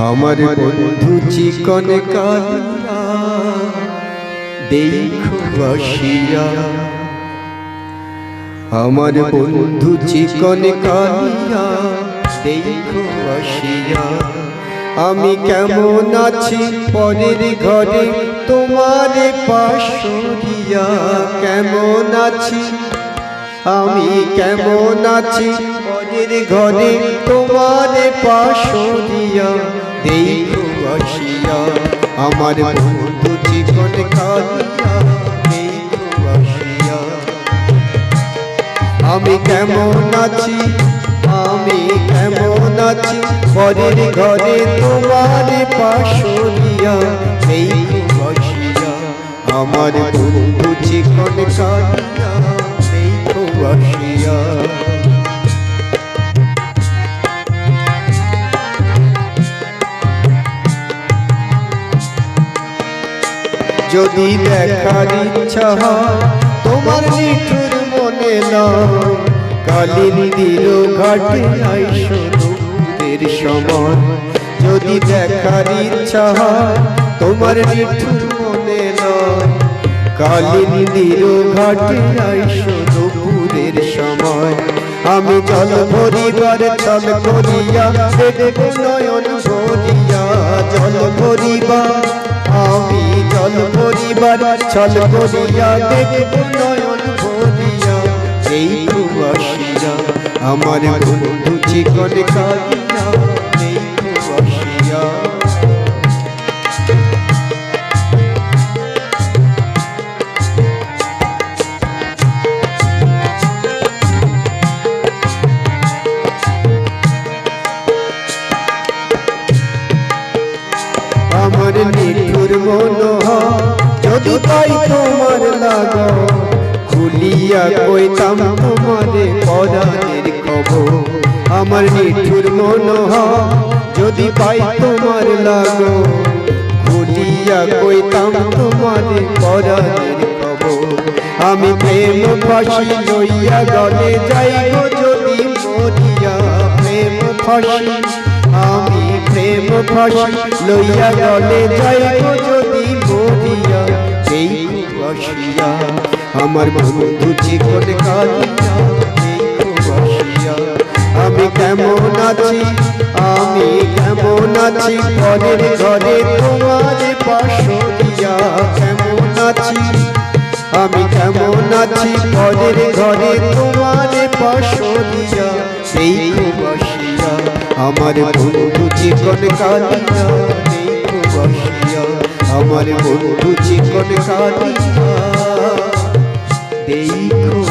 আমার বন্ধু চিকন কালিয়া দেখো আসিয়া আমার বন্ধু চিকন কালিয়া দেখো আসিয়া আমি কেমন আছি পরের ঘরে? তোমার পাশরিয়া কেমন আছি আমি কেমন আছি? পরের ঘরে তোমার পাশরিয়া দেখো আসিয়া আমার বন্ধু চিকন কালিয়া দেখো আসিয়া আমি কেমন আছি? আমি কেমন আছি? পরের ঘরে তোমার পাশরিয়া এই বসিয়া আমার বন্ধু চিকন কালিয়া এই বসিয়া যদি দেখার ইচ্ছা হয়, তোমার নিঠুর মনে নাও। কালির দিল ঘাটে আইসো দুপুরের সময়। যদি দেখার ইচ্ছা হয়, তোমার নিঠুর মনে নয় কালির দিল ঘাটে আইসো দুপুরের সময়। আমি জল ভরিবার চল করিয়া নয়ন ভরিয়া। জল ভরিবার ছল করিয়া দেখব নয়ন ভরিয়া, এই প্রবাসীরা আমার বন্ধু চিকন কালিয়া এই প্রবাসীরা আমার নিঠুর মনোহর যদি তাই তোমার লাগো। খুলিয়া কইতাম তোমারে পরাণের খবর। আমার নিঠুর মনোহর যদি পাই তোমার লাগো। খুলিয়া কইতাম তোমারে পরাণের খবর। আমি প্রেম ফাঁসি লইয়া গলে যাইব যদি মরিয়া প্রেম ফাঁসি। আমি প্রেম ফাঁসি লইয়া গলে যাইব যদি মরিয়া এই বসিয়া আমার বন্ধু জীবন আমি কেমন আছি? আমি কেমন আছি? পরের ঘরে তোমার পাশরিয়া কেমন আছি? আমি কেমন আছি? পরের ঘরে তোমার পাশরিয়া সেই বসিয়া আমার বন্ধু চিকন কালিয়া বসিয়া আমার বন্ধু চিকন কালিয়া দেই